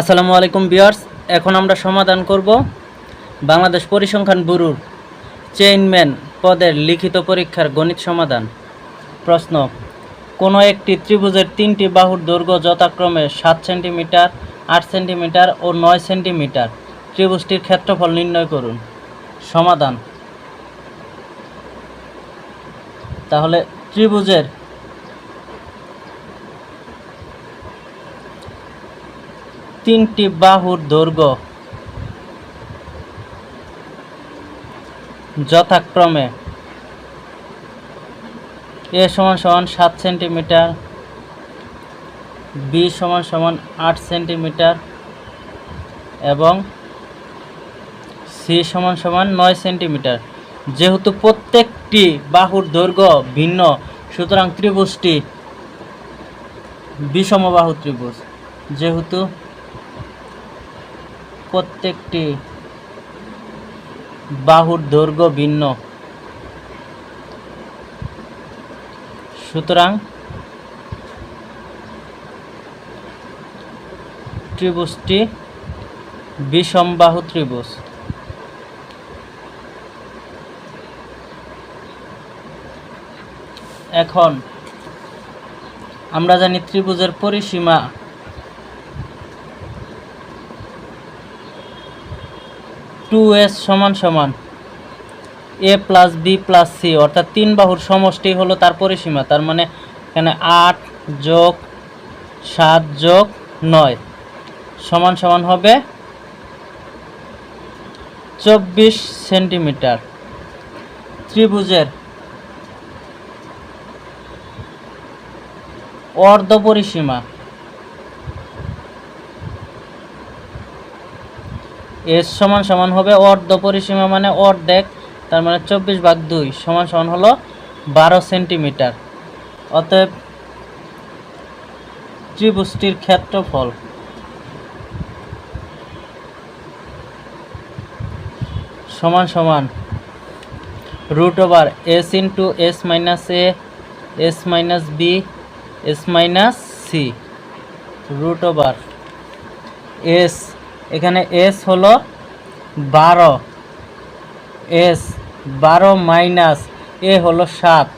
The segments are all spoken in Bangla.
আসসালামু আলাইকুম বিয়ার্স এখন আমরা সমাধান করব বাংলাদেশ পরিসংখ্যান ব্যুরোর চেইনম্যান পদের লিখিত পরীক্ষার গণিত সমাধান। প্রশ্ন, কোনো একটি ত্রিভুজের তিনটি বাহুর দৈর্ঘ্য যথাক্রমে সাত সেন্টিমিটার, আট সেন্টিমিটার ও নয় সেন্টিমিটার? ত্রিভুজটির ক্ষেত্রফল নির্ণয় করুন। সমাধান। তাহলে ত্রিভুজের তিনটি বাহুর দৈর্ঘ্য যথাক্রমে এ সমান সমান সাত সেন্টিমিটার, বি সমান সমান আট সেন্টিমিটার এবং সি সমান সমান নয় সেন্টিমিটার। যেহেতু প্রত্যেকটি বাহুর দৈর্ঘ্য ভিন্ন, সুতরাং ত্রিভুজটি বিষমবাহু ত্রিভুজ। যেহেতু প্রত্যেকটি বাহুর দৈর্ঘ্য ভিন্ন। সুতরাং ত্রিভুজটি বিষমবাহু ত্রিভুজ। এখন আমরা জানি ত্রিভুজের পরিসীমা টু এস সমান সমান A plus B plus C অর্থাৎ তিন বাহুর সমষ্টি হলো তার পরিসীমা, তার মানে এখানে আট যোগ সাত যোগ নয়, সমান সমান হবে চব্বিশ সেন্টিমিটার। ত্রিভুজের অর্ধ পরিসীমা এস সমান সমান হবে অর্ধ পরিসীমা মানে অর্ধেক, তার মানে চব্বিশ ভাগ দুই সমান সমান হলো বারো সেন্টিমিটার। অতএব ত্রিভুজটির ক্ষেত্রফল সমান সমান root over S into S minus A, S minus B, S minus C. Root over S এখানে এস হলো বারো। এস বারো মাইনাস এ হলো সাত।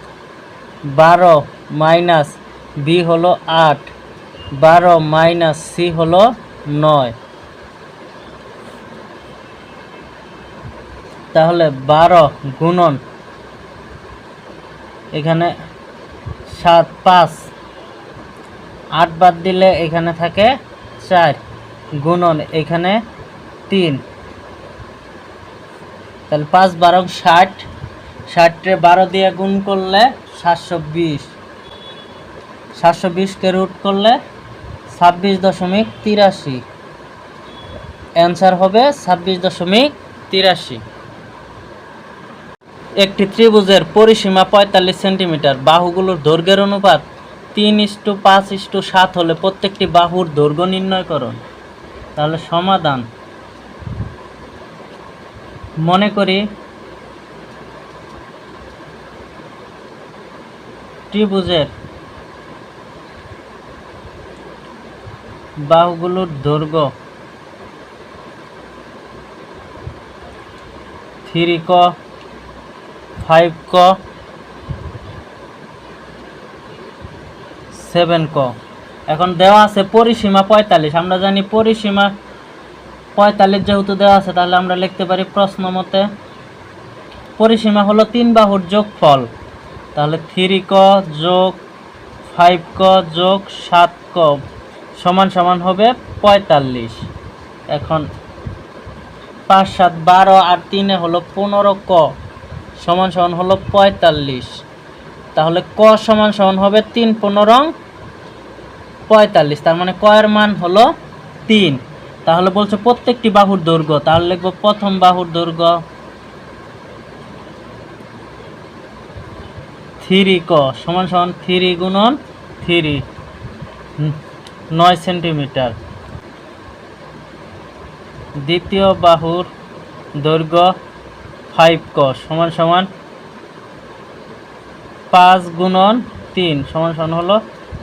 বারো মাইনাস বি হলো আট। বারো মাইনাস সি হলো নয়। তাহলে বারো গুণন এখানে সাত পাঁচ। আট বাদ দিলে এখানে থাকে চার। গুণন এখানে তিন। তাহলে পাঁচ বারো ষাট। ষাটে বারো দিয়ে গুণ করলে সাতশো বিশ। সাতশো বিশকে রুট করলে ছাব্বিশ দশমিক তিরাশি। অ্যান্সার হবে ছাব্বিশ দশমিক তিরাশি। একটি ত্রিভুজের পরিসীমা পঁয়তাল্লিশ সেন্টিমিটার। বাহুগুলোর দৈর্ঘ্যের অনুপাত তিন ইস্টু পাঁচ ইস্টু সাত হলে প্রত্যেকটি বাহুর দৈর্ঘ্য নির্ণয় করুন। তাহলে সমাধান। মনে করি ত্রিভুজের বাহুগুলোর দৈর্ঘ্য থ্রি ক ফাইভ ক সেভেন ক। এখন দেওয়া আছে পরিসীমা পঁয়তাল্লিশ। আমরা জানি পরিসীমা পঁয়তাল্লিশ যেহেতু দেওয়া আছে, তাহলে আমরা লিখতে পারি প্রশ্ন মতে পরিসীমা হলো তিন বাহুর যোগফল। তাহলে থ্রি ক যোগ ফাইভ ক যোগ সাত ক সমান সমান হবে পঁয়তাল্লিশ। এখন পাঁচ সাত বারো আর তিনে হলো পনেরো ক সমান সমান হলো পঁয়তাল্লিশ। তাহলে ক সমান সমান হবে তিন পনেরো পঁয়তাল্লিশ, তার মানে কয়ের মান হলো তিন। তাহলে বলছে প্রত্যেকটি বাহুর দৈর্ঘ্য, তাহলে লিখব প্রথম বাহুর দৈর্ঘ্য থ্রি ক, সমান সমান থ্রি গুণন থ্রি নয় সেন্টিমিটার। দ্বিতীয় বাহুর দৈর্ঘ্য ফাইভ ক, সমান সমান পাঁচ গুণন তিন, সমান সমান হলো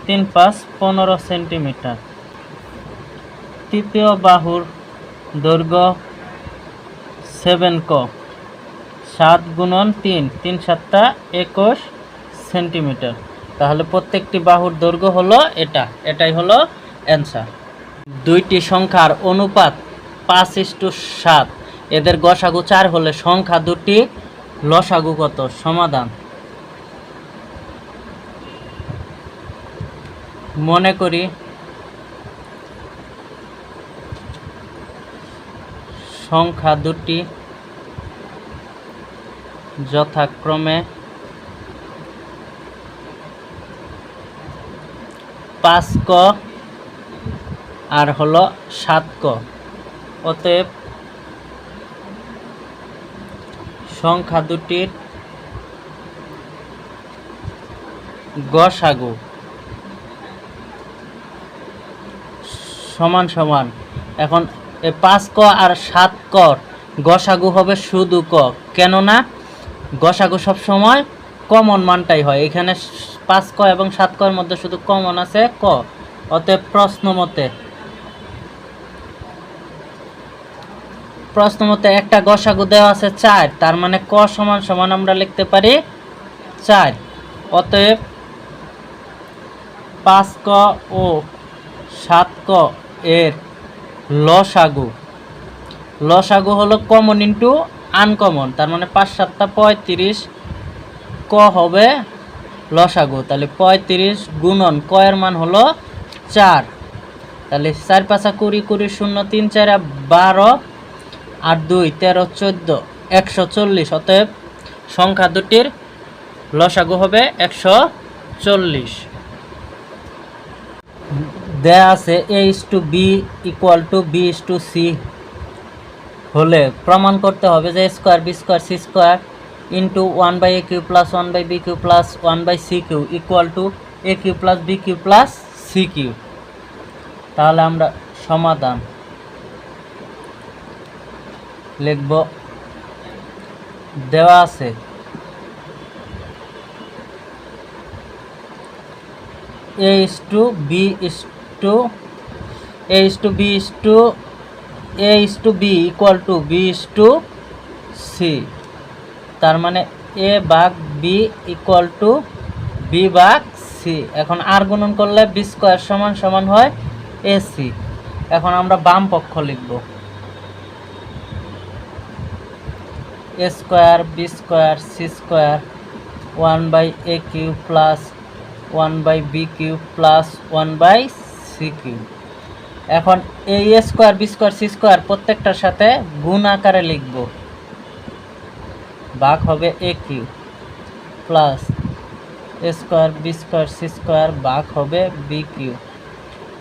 তিন পাঁচ পনেরো সেন্টিমিটার। তৃতীয় বাহুর দৈর্ঘ্য সেভেন ক। সাত গুণন তিন তিন সাতটা একুশ সেন্টিমিটার। তাহলে প্রত্যেকটি বাহুর দৈর্ঘ্য হলো এটা, এটাই হলো অ্যান্সার দুইটি সংখ্যার অনুপাত পাঁচ ইস্টু সাত। এদের গসাগু চার হলে সংখ্যা দুটি, লসাগু কত? সমাধান। মনে করি। সংখ্যা দুটি যথাক্রমে পাঁচ ক আর হলো সাত ক অতএব সংখ্যা দুটির গসাগু। সমান সমান। এখন পাঁচ ক আর সাত কর গসাগু হবে শুধু ক। কেননা গসাগু সব সময় কমন মানটাই হয়। এখানে পাঁচ ক এবং সাত কর মধ্যে শুধু কমন আছে ক। অতএব প্রশ্ন মতে প্রশ্ন মতে একটা গসাগু দেওয়া আছে চার, তার মানে ক সমান সমান আমরা লিখতে পারি চার। অতএব পাঁচ ক ও সাত ক এর লসাগু। লসাগু হলো কমন ইন্টু আনকমন তার মানে পাঁচ সাতটা পঁয়ত্রিশ ক হবে লসাগু। তাহলে পঁয়ত্রিশ গুণন ক এর মান হলো চার। তাহলে চার পাঁচা কুড়ি কুড়ি শূন্য, তিন চার, বারো, আর দুই, তেরো, চোদ্দ, একশো চল্লিশ। অতএব সংখ্যা দুটির লসাগু হবে একশো চল্লিশ। দেয়া আছে A is to B equal to B is to C হলে প্রমাণ করতে হবে যে square B square C square into one by A Q plus one by B Q plus one by C Q equal to A Q plus B Q plus C Q তাহলে আমরা সমাধান লিখব। দেওয়া আছে। A is to b is to a is to b is to a is to b equal to b is to c. তার মানে a ভাগ b ইকুয়াল টু b ভাগ c. এখন আর গুণন করলে b স্কোয়ার সমান সমান হয় ac এখন আমরা বাম পক্ষ লিখব। a square b square c square one by A Q plus one by B Q plus one by C Q এখন এই A square, B square, C square প্রত্যেকটার সাথে গুণ আকারে লিখব। ভাগ হবে A Q plus A square, B square, C square ভাগ হবে B Q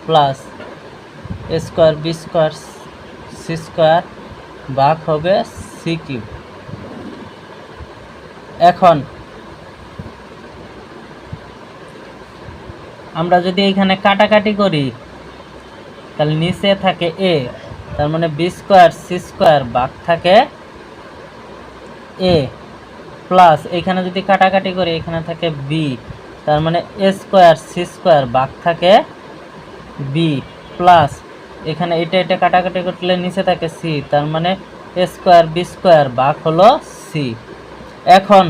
plus A square, B square, C square ভাগ হবে সি কিউ। এখন আমরা যদি এখানে কাটাকাটি করি, তাহলে নিচে থাকে এ তার মানে বি স্কোয়ার সি স্কোয়ার ভাগ থাকে এ প্লাস এখানে যদি কাটাকাটি করি, এখানে থাকে বি তার মানে এ স্কোয়ার সি স্কোয়ার ভাগ থাকে বি প্লাস এখানে এটা এটা কাটাকাটি করলে নিচে থাকে সি তার মানে এ স্কোয়ার বি স্কোয়ার ভাগ হলো সি এখন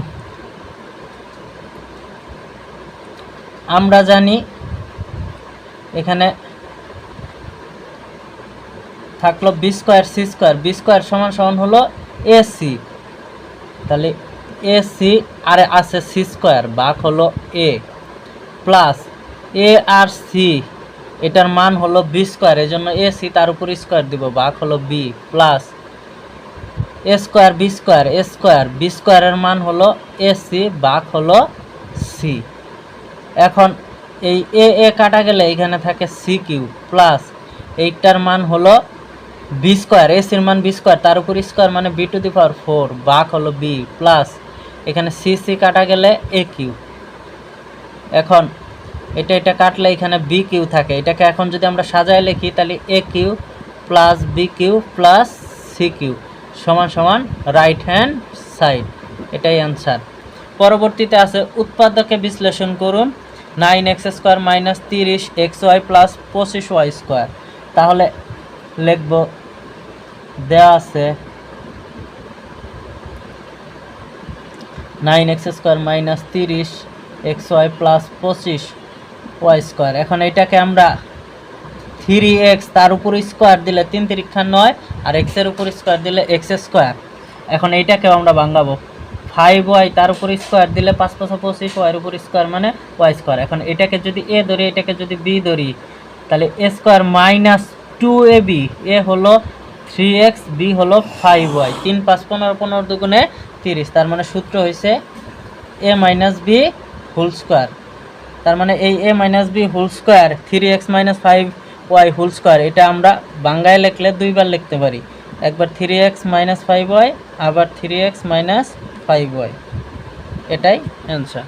আমরা জানি এখানে থাকল B square C square B square সমান সমান হলো এ সি তাহলে এ সি আর আছে সি স্কোয়ার বাক হলো এ প্লাস এ আর সি এটার মান হলো বি স্কোয়ার এই জন্য এ সি তার উপর স্কোয়ার দিব বাক হলো B plus A square B square A square B স্কোয়ারের মান হলো এ সি বাক হলো সি এখন এই এ এ কাটা গেলে এখানে থাকে সি কিউ প্লাস এইটার মান হলো বি স্কোয়ার এসির মান বি স্কোয়ার তার উপর স্কোয়ার মানে B to the power four বাক হলো বি প্লাস এখানে সি সি কাটা গেলে এ কিউ এখন এটা এটা কাটলে এখানে বি কিউ থাকে। এটাকে এখন যদি আমরা সাজায় লিখি, তাহলে A Q plus B Q plus C Q সমান সমান রাইট হ্যান্ড সাইড এটাই অ্যান্সার পরবর্তীতে আছে, উৎপাদকে বিশ্লেষণ করুন। নাইন এক্স স্কোয়ার মাইনাস তিরিশ এক্স ওয়াই প্লাস পঁচিশ ওয়াই স্কোয়ার। তাহলে লিখব দেওয়া আছে নাইন এক্স স্কোয়ার মাইনাস তিরিশ এক্স ওয়াই প্লাস পঁচিশ ওয়াই স্কোয়ার। এখন এটাকে আমরা থ্রি এক্স, তার উপর স্কোয়ার দিলে তিন তিরিক্ষা নয়, আর এক্সের উপর স্কোয়ার দিলে এক্স স্কোয়ার। এখন এইটাকেও আমরা ভাঙাবো। ফাইভ ওয়াই তার উপর স্কোয়ার দিলে পাঁচ পাঁচশো পঁচিশ ওয়াইয়ের উপর স্কোয়ার মানে ওয়াই স্কোয়ার এখন এটাকে যদি এ ধরি, এটাকে যদি বি ধরি, তাহলে A square minus two A B A হলো থ্রি এক্স বি হলো ফাইভ ওয়াই তিন পাঁচ পনেরো পনেরো দুগুণে তিরিশ, তার মানে সূত্র হয়েছে A minus B whole square তার মানে এই A minus B whole square three X minus five Y whole square এটা আমরা বাংলায় লিখলে দুইবার লিখতে পারি। একবার three X minus five Y আবার three X minus five Y এটাই অ্যান্সার